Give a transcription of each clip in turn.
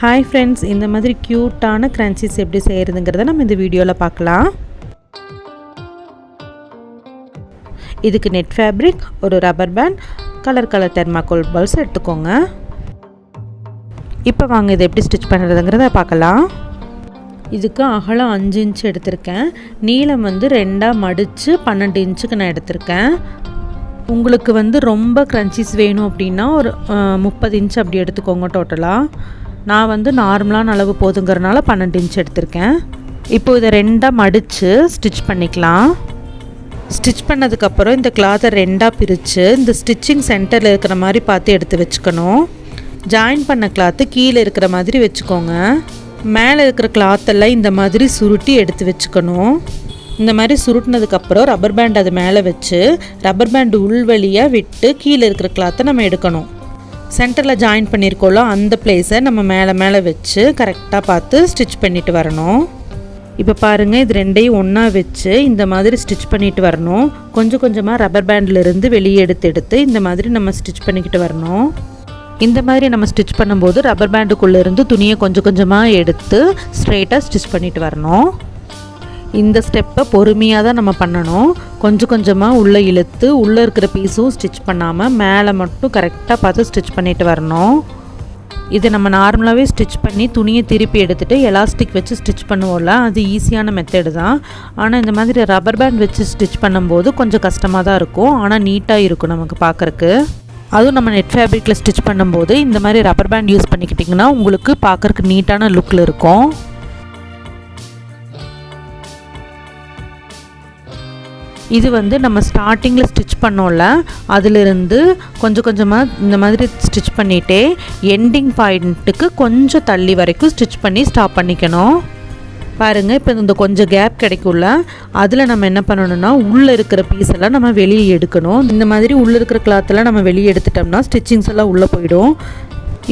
Hi friends இந்த மாதிரி க்யூட்டான க்ரன்ச்சீஸ் எப்படி செய்கிறதுங்கிறத நம்ம இந்த வீடியோவில் பார்க்கலாம். இதுக்கு நெட் ஃபேப்ரிக் ஒரு rubber band colour colour thermocol balls எடுத்துக்கோங்க. இப்போ வாங்க இதை எப்படி ஸ்டிச் பண்ணுறதுங்கிறத பார்க்கலாம். இதுக்கு அகலம் அஞ்சு இன்ச்சு எடுத்திருக்கேன். நீளம் வந்து ரெண்டாக மடித்து பன்னெண்டு இன்ச்சுக்கு நான் எடுத்திருக்கேன். உங்களுக்கு வந்து ரொம்ப க்ரன்ச்சீஸ் வேணும் அப்படின்னா ஒரு முப்பது இன்ச் அப்படி எடுத்துக்கோங்க டோட்டலாக நான் வந்து நார்மலான அளவு போதுங்கிறனால பன்னெண்டு இன்ச் எடுத்திருக்கேன். இப்போ இதை ரெண்டாக மடித்து ஸ்டிச் பண்ணிக்கலாம். ஸ்டிச் பண்ணதுக்கப்புறம் இந்த கிளாத்தை ரெண்டாக பிரித்து இந்த ஸ்டிச்சிங் சென்டரில் இருக்கிற மாதிரி பார்த்து எடுத்து வச்சுக்கணும். ஜாயின் பண்ண கிளாத்து கீழே இருக்கிற மாதிரி வச்சுக்கோங்க. மேலே இருக்கிற கிளாத்தெல்லாம் இந்த மாதிரி சுருட்டி எடுத்து வச்சுக்கணும். இந்த மாதிரி சுருட்டினதுக்கப்புறம் ரப்பர் பேண்ட் அது மேலே வச்சு ரப்பர் பேண்டு உள்வழியாக விட்டு கீழே இருக்கிற கிளாத்தை நம்ம எடுக்கணும். சென்டரில் ஜாயின் பண்ணியிருக்கோம்ல அந்த பிளேஸை நம்ம மேலே மேலே வச்சு கரெக்டாக பார்த்து ஸ்டிச் பண்ணிட்டு வரணும். இப்போ பாருங்கள் இது ரெண்டையும் ஒன்றா வச்சு இந்த மாதிரி ஸ்டிச் பண்ணிட்டு வரணும். கொஞ்சம் கொஞ்சமாக ரப்பர் பேண்ட்லேருந்து வெளியே எடுத்து எடுத்து இந்த மாதிரி நம்ம ஸ்டிச் பண்ணிக்கிட்டு வரணும். இந்த மாதிரி நம்ம ஸ்டிச் பண்ணும்போது ரப்பர் பேண்டுக்குள்ளேருந்து துணியை கொஞ்சம் கொஞ்சமாக எடுத்து ஸ்ட்ரெயிட்டாக ஸ்டிச் பண்ணிட்டு வரணும். இந்த ஸ்டெப்பை பொறுமையாக தான் நம்ம பண்ணணும். கொஞ்சம் கொஞ்சமாக உள்ளே இழுத்து உள்ளே இருக்கிற பீஸும் ஸ்டிச் பண்ணாமல் மேலே மட்டும் கரெக்டாக பார்த்து ஸ்டிச் பண்ணிட்டு வரணும். இதை நம்ம நார்மலாகவே ஸ்டிச் பண்ணி துணியை திருப்பி எடுத்துகிட்டு எலாஸ்டிக் வச்சு ஸ்டிச் பண்ணுவோம்ல அது ஈஸியான மெத்தடு தான். ஆனால் இந்த மாதிரி ரப்பர் பேண்ட் வச்சு ஸ்டிச் பண்ணும்போது கொஞ்சம் கஷ்டமாக தான் இருக்கும். ஆனால் நீட்டாக இருக்கும் நமக்கு பார்க்குறக்கு. அதுவும் நம்ம நெட் ஃபேப்ரிக்கில் ஸ்டிச் பண்ணும்போது இந்த மாதிரி ரப்பர் பேண்ட் யூஸ் பண்ணிக்கிட்டிங்கன்னா உங்களுக்கு பார்க்குறக்கு நீட்டான லுக்கில் இருக்கும். இது வந்து நம்ம ஸ்டார்டிங்கில் ஸ்டிச் பண்ணோம்ல அதிலிருந்து கொஞ்சம் கொஞ்சமாக இந்த மாதிரி ஸ்டிச் பண்ணிகிட்டே எண்டிங் பாயிண்ட்டுக்கு கொஞ்சம் தள்ளி வரைக்கும் ஸ்டிச் பண்ணி ஸ்டாப் பண்ணிக்கணும். பாருங்கள் இப்போ இந்த கொஞ்சம் கேப் கிடைக்கும்ல அதில் நம்ம என்ன பண்ணணும்னா உள்ளே இருக்கிற பீஸ் எல்லாம் நம்ம வெளியே எடுக்கணும். இந்த மாதிரி உள்ளே இருக்கிற கிளாத்தெல்லாம் நம்ம வெளியே எடுத்துட்டோம்னா ஸ்டிச்சிங்ஸ் எல்லாம் உள்ளே போயிடும்.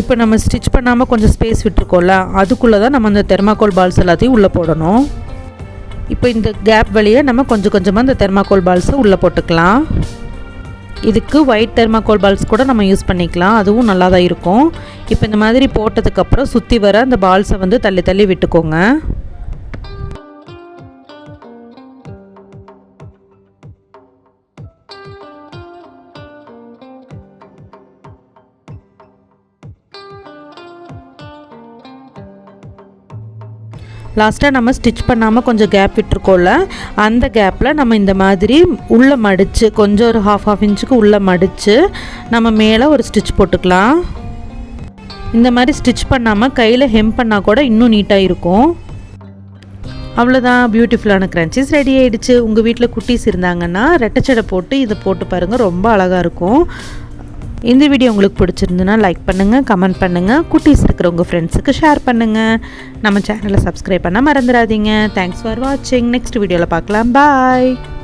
இப்போ நம்ம ஸ்டிச் பண்ணாமல் கொஞ்சம் ஸ்பேஸ் விட்டுருக்கோம்ல அதுக்குள்ளே தான் நம்ம அந்த தெர்மாக்கோல் பால்ஸ் எல்லாத்தையும் உள்ளே போடணும். இப்போ இந்த கேப் வழியை நம்ம கொஞ்சம் கொஞ்சமாக இந்த தெர்மாக்கோல் பால்ஸை உள்ளே போட்டுக்கலாம். இதுக்கு ஒயிட் தெர்மாக்கோல் பால்ஸ் கூட நம்ம யூஸ் பண்ணிக்கலாம். அதுவும் நல்லா தான் இருக்கும். இப்போ இந்த மாதிரி போட்டதுக்கப்புறம் சுற்றி வர அந்த பால்ஸை வந்து தள்ளி தள்ளி விட்டுக்கோங்க. லாஸ்ட்டாக நம்ம ஸ்டிச் பண்ணாமல் கொஞ்சம் கேப் விட்டுருக்கோம்ல அந்த கேப்பில் நம்ம இந்த மாதிரி உள்ளே மடித்து கொஞ்சம் ஒரு ஹாஃப் ஹாஃப் இன்ச்சுக்கு உள்ளே மடித்து நம்ம மேலே ஒரு ஸ்டிச் போட்டுக்கலாம். இந்த மாதிரி ஸ்டிச் பண்ணாமல் கையில் ஹெம் பண்ணால் கூட இன்னும் நீட்டாக இருக்கும். அவ்வளோதான் பியூட்டிஃபுல்லான க்ரன்ச்சிஸ் ரெடி ஆகிடுச்சு உங்கள் வீட்டில் குட்டீஸ் இருந்தாங்கன்னா ரெட்டச்சடை போட்டு இதை போட்டு பாருங்கள் ரொம்ப அழகாக இருக்கும். இந்த வீடியோ உங்களுக்கு பிடிச்சிருந்துன்னா லைக் பண்ணுங்கள் கமெண்ட் பண்ணுங்கள் குட்டீஸ் இருக்கிற உங்கள் ஃப்ரெண்ட்ஸுக்கு ஷேர் பண்ணுங்கள் நம்ம சேனலை சப்ஸ்கிரைப் பண்ண மறந்துடாதீங்க. தேங்க்ஸ் ஃபார் வாட்சிங் நெக்ஸ்ட் வீடியோவில் பார்க்கலாம். பாய்